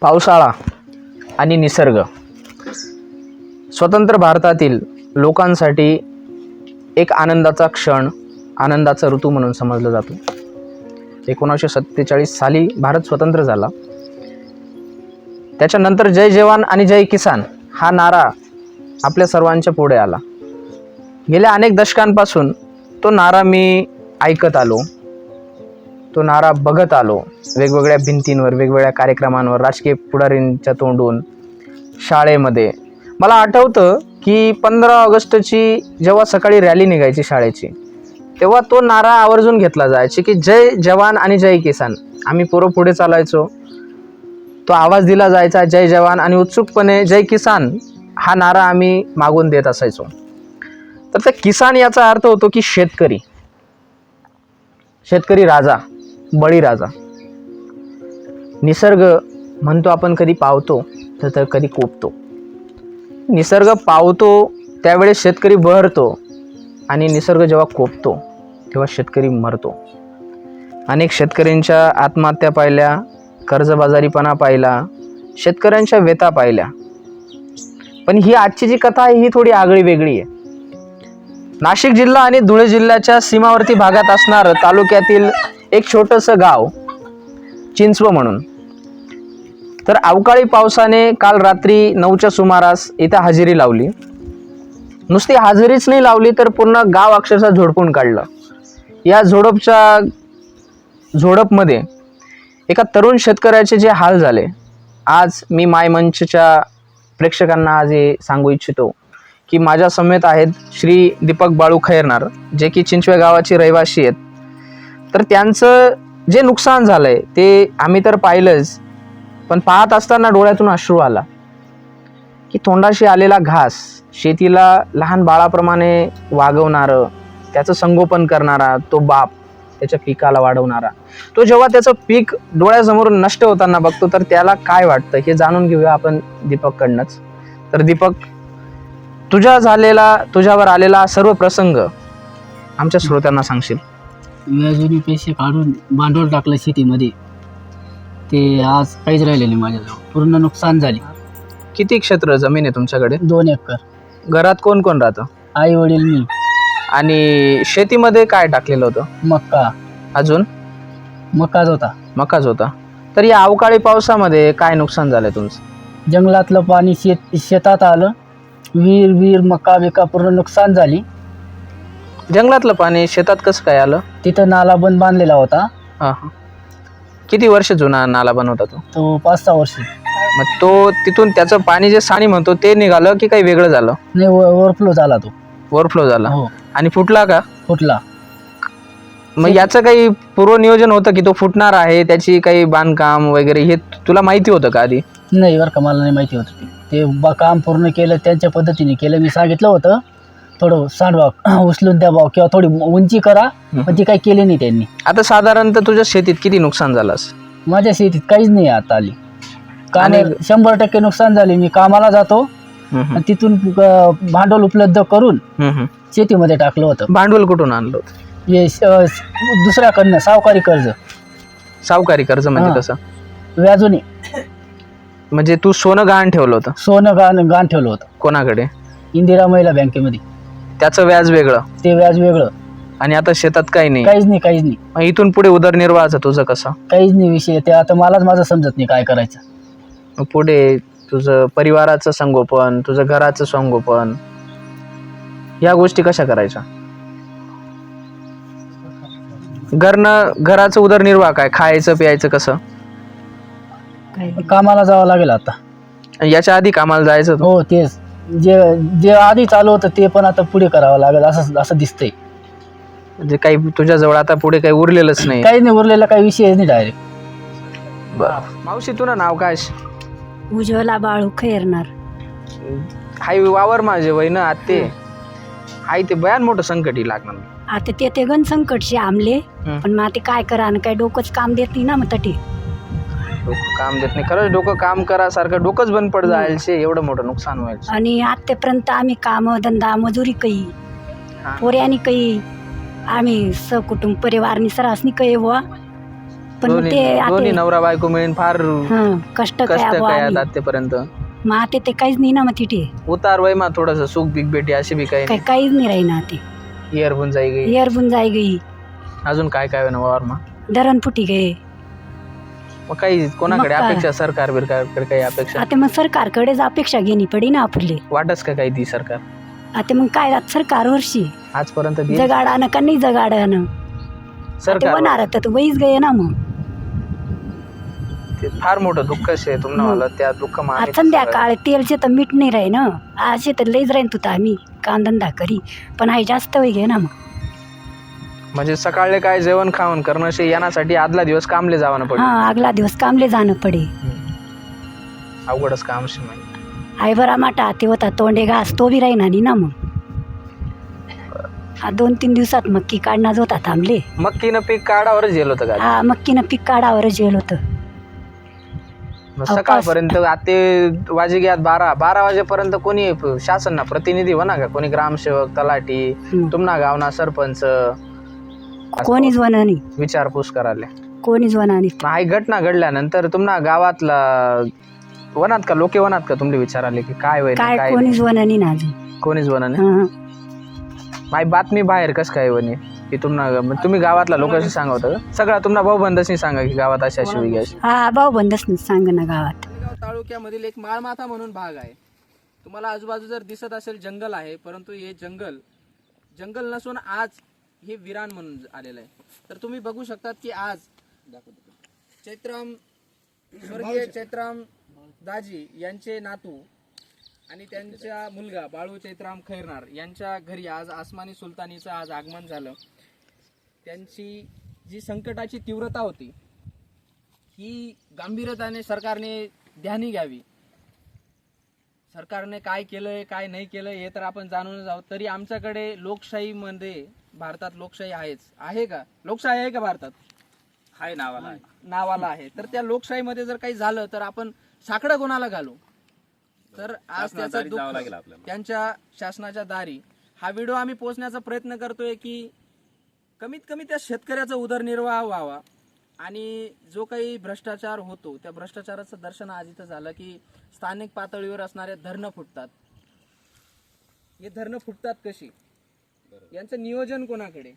पावसाळा आणि निसर्ग. स्वतंत्र भारतातील लोकांसाठी एक आनंदाचा क्षण आनंदाचा ऋतू म्हणून समजला जातो. एकोणीसशे सत्तेचाळीस साली भारत स्वतंत्र झाला. त्याच्यानंतर जय जवान आणि जय किसान हा नारा आपल्या सर्वांच्या पुढे आला. गेल्या अनेक दशकांपासून तो नारा मी ऐकत आलो. तो नारा बघत आलो. वेगवेगळ्या भिंतींवर वेगवेगळ्या कार्यक्रमांवर राजकीय पुढारींच्या तोंडून शाळेमध्ये. मला आठवतं की पंधरा ऑगस्टची जेव्हा सकाळी रॅली निघायची शाळेची तेव्हा तो नारा आवर्जून घेतला जायची की जय जवान आणि जय किसान. आम्ही पोरं पुढे चालायचो. तो आवाज दिला जायचा जय जवान आणि उत्सुकपणे जय किसान हा नारा आम्ही मागून देत असायचो. तर त्या किसान याचा अर्थ होतो की शेतकरी. शेतकरी राजा. बळीराजा. निसर्ग म्हणतो आपण कधी पावतो तर कधी कोपतो. निसर्ग पावतो त्यावेळेस शेतकरी बहरतो आणि निसर्ग जेव्हा कोपतो तेव्हा शेतकरी मरतो. अनेक शेतकऱ्यांच्या आत्महत्या पाहिल्या कर्जबाजारीपणा पाहिला शेतकऱ्यांच्या व्यथा पाहिल्या. पण ही आजची जी कथा आहे ही थोडी आगळी वेगळी आहे. नाशिक जिल्हा आणि धुळे जिल्ह्याच्या सीमावर्ती भागात असणारं तालुक्यातील एक छोटंसं गाव चिंचव म्हणून. तर अवकाळी पावसाने काल रात्री नऊच्या सुमारास इथं हजेरी लावली. नुसती हजेरीच नाही लावली तर पूर्ण गाव अक्षरशः झोडपून काढलं. या झोडपच्या झोडपमध्ये एका तरुण शेतकऱ्याचे जे हाल झाले आज मी माय मंचच्या प्रेक्षकांना आज हे सांगू इच्छितो की माझ्या समेत आहेत श्री दीपक बाळू खैरनार जे की चिंचवे गावाची रहिवासी आहेत. तर त्यांचं जे नुकसान झालंय ते आम्ही तर पाहिलंच पण पाहत असताना डोळ्यातून अश्रू आला. की तोंडाशी आलेला घास शेतीला लहान बाळाप्रमाणे वागवणारं त्याचं संगोपन करणारा तो बाप त्याच्या पिकाला वाढवणारा. तो जेव्हा त्याचं पीक डोळ्यासमोर नष्ट होताना बघतो तर त्याला काय वाटतं हे जाणून घेऊया आपण दीपककडनंच. तर दीपक तुझ्या झालेला तुझ्यावर आलेला सर्व प्रसंग आमच्या श्रोत्यांना सांगशील? व्याजुनी पैसे काढून भांडवल टाकलं शेतीमध्ये. ते आज काहीच राहिले नाही माझ्याजवळ. पूर्ण नुकसान झाले. किती क्षेत्र जमीन आहे तुमच्याकडे? दोन एकर. घरात कोण कोण राहतं? आई वडील मी. आणि शेतीमध्ये काय टाकलेलं होतं? मक्का अजून? मक्काच होता. मकाच होता. तर या अवकाळी पावसामध्ये काय नुकसान झालंय तुमचं? जंगलातलं पाणी शेत शेतात आलं. विहीर विहीर मका बिका पूर्ण नुकसान झाली. जंगलातलं पाणी शेतात कसं काय आलं? तिथं नाला बंद बांधलेला होता. हां हां. किती वर्ष जुना नाला बनवता तो? तो पाच सहा वर्षी. मग तो तिथून त्याचं पाणी जे साणी म्हणतो ते निघालं की काही वेगळं झालं? नाही ओव्हरफ्लो झाला तो. ओव्हरफ्लो झाला. हो. आणि फुटला का? फुटला. मग याचं काही पूर्वनियोजन होतं की तो फुटणार आहे त्याची काही बांधकाम वगैरे हे तुला माहिती होतं का आधी? नाही बरं का मला नाही माहिती होतं. ते. ते बा काम पूर्ण केलं त्यांच्या पद्धतीने केलं. मी सांगितलं होतं थोडं सांडवा उचलून द्या भाऊ किंवा थोडी उंची करा पण ती काही केली नाही त्यांनी. आता साधारणतः तुझ्या शेतीत किती नुकसान झालं असं? माझ्या शेतीत काहीच नाही आता आली. काम आणि- शंभर टक्के नुकसान झाले मी कामाला जातो हम्म, हम्म, आणि तिथून अं, भांडवल उपलब्ध करून हम्म, हम्म. शेतीमध्ये टाकलं होतं. भांडवल कुठून आणलं होतं? हे अं, दुसऱ्याकडनं सावकारी कर्ज. सावकारी कर्ज म्हणजे हां. कसं? व्याजूने. म्हणजे तू सोनं गहाण ठेवलं होतं. सोनं गाण गाण ठेवलं होतं. कोणाकडे? इंदिरा महिला बँकेमध्ये. त्याचं व्याज वेगळं. ते व्याज वेगळं. आणि आता शेतात काही नाही. काहीच नाही काहीच नाही. मग इथून पुढे उदरनिर्वाहाचं तुझं कसं? काहीच नाही विषय. ते आता मलाच माझं समजत नाही काय करायचं. मग पुढे तुझं परिवाराचं संगोपन तुझं घराचं संगोपन या गोष्टी कशा करायच्या? घरनं घराचं उदरनिर्वाह काय? खायचं प्यायचं कसं? कामाला जावं लागेल आता. याच्या आधी कामाला जायचं तू हो तेच. जे जे आधी चालू होतं ते पण आता पुढे करावं लागेल असं असं दिसतंय. म्हणजे काही तुझ्या जवळ आता पुढे काही उरलेलंच नाही. काही नाही उरलेला काही विषय नाही डायरेक्ट बरं. मावशी तुला नाव काय? उज्ज्वला बाळू खैरणार हाय वावर माझे वय ना आत्ते हाय ते बयान मोठं संकटी लागणार. आता ते ते गण संकटशी आमले हं. पण मग ते काय करा आणि काय डोकंच काम देत नाही ना मग तटे. डोकं काम देत नाही. खरंच डोकं काम करा सारखं डोकंच बंद पड जायचे एवढं मोठं नुकसान व्हायचं आणि आतापर्यंत आम्ही काम धंदा मजुरी काही हा. पोऱ्यानी काही आम्ही सकुटुंब परिवारनी सरासनी काही बुवा. पण दोन्ही ते दोन्ही आता नवरा बायको मिळून फार हं, कष्ट कष्ट काय बुवा काय आम्ही. आतापर्यंत मग आता ते काहीच नाही ना मग तिथे. उतार वय मा थोडस सुख बिग बेटी अशी बी काही काय काहीच नाही राही ते. नाही इयरफोन जाई गई. एअरबून जाई गई. अजून काय काय वावर मा धरण फुटी गए मग काही कोणाकडे मग काय? अपेक्षा सरकार बिरकारकडे काही अपेक्षा? आता मग सरकारकडेच अपेक्षा घेणी पडी ना आपले. वाटच का काही ती सरकार? आता मग काय आता सरकारवरशी आजपर्यंत ती जगाडानं का नाही जगाडानं? ते सरकार होणार तर वहीच गये ना मग. ते फार मोठं दुःख शे तुम्हाला. मला त्या दुःख आज संध्याकाळ तेलचे तर मीठ नाही राही ना असे तर लईच राहीन तुता आम्ही. कांदंदा करी पण आहे जास्त वय घे ना मग. म्हणजे सकाळले काय जेवण खाऊन करणं शे येण्यासाठी आदला दिवस कामले जावं पडे. हा आगला दिवस कामले जाणं पडे. अवघडच काम शे बरा माटा ते होता तोंडे घास तो बी राहीना नी ना मग. हा दोन तीन दिवसात मक्की काढणार होता थांबले. मक्कीनं पीक काढावरच गेलो होतं का? हा मक्कीनं पीक काढावर जेल होतं. मग अवकाश. सकाळपर्यंत आते वाजे घ्यात बारा बारा वाजेपर्यंत कोणी शासन ना प्रतिनिधी ना का? कोणी ग्रामसेवक तलाठी हं. तुमना गावना सरपंच कोणीच वनानी विचारपूस करायला. कोणीच वनानी मग ही घटना घडल्यानंतर तुम्हाला गावातला वनात का लोके वनात का तुमले विचाराले की काय होईल काय काय कोणीच वनानी ना अजून? कोणीच हं, हं. माही बातमी बाहेर कस काय वनी? की तुम्हाला मग तुम्ही गावातला लोकांशी सांगा होतं? का? सगळा तुमना भाऊ बंदसनी सांगा की गावात अशी अशी वेगळी अशी. हा भाऊ बंदच नाही सांग ना गावात. मालेगाव तालुक्यामधील एक माळमाथा म्हणून भाग आहे. तुम्हाला आजूबाजू जर दिसत असेल जंगल आहे परंतु हे जंगल जंगल नसून आज हे विरान म्हणून आलेलं आहे. तर तुम्ही बघू शकतात की आज चैत्राम स्वर्गीय चैत्राम दाजी यांचे नातू आणि त्यांचा मुलगा बाळू चैत्राम खैरनार यांच्या घरी आज आसमानी सुलतानीचं आज आगमन झालं. त्यांची जी संकटाची तीव्रता होती ही गांभीर्यताने सरकारने ध्यानी घ्यावी. सरकारने काय केलंय काय नाही केलंय हे तर आपण जाणूनच आहोत. तरी आमच्याकडे लोकशाहीमध्ये भारतात लोकशाही आहेच. आहे का? लोकशाही आहे का भारतात? आहे नावाला नावाला आहे. तर त्या लोकशाहीमध्ये जर काही झालं तर आपण साकडं कोणाला घालू? तर आज त्याचा दुःख त्यांच्या शासनाच्या दारी. हा व्हिडिओ आम्ही पोहोचण्याचा प्रयत्न करतोय की कमीत कमी त्या शेतकऱ्याचा उदरनिर्वाह व्हावा. आणि जो काही भ्रष्टाचार होतो त्या भ्रष्टाचाराचं दर्शन आज इथं झालं की स्थानिक पातळीवर असणारे धरणं फुटतात. हे धरणं फुटतात कशी? यांचं नियोजन कोणाकडे?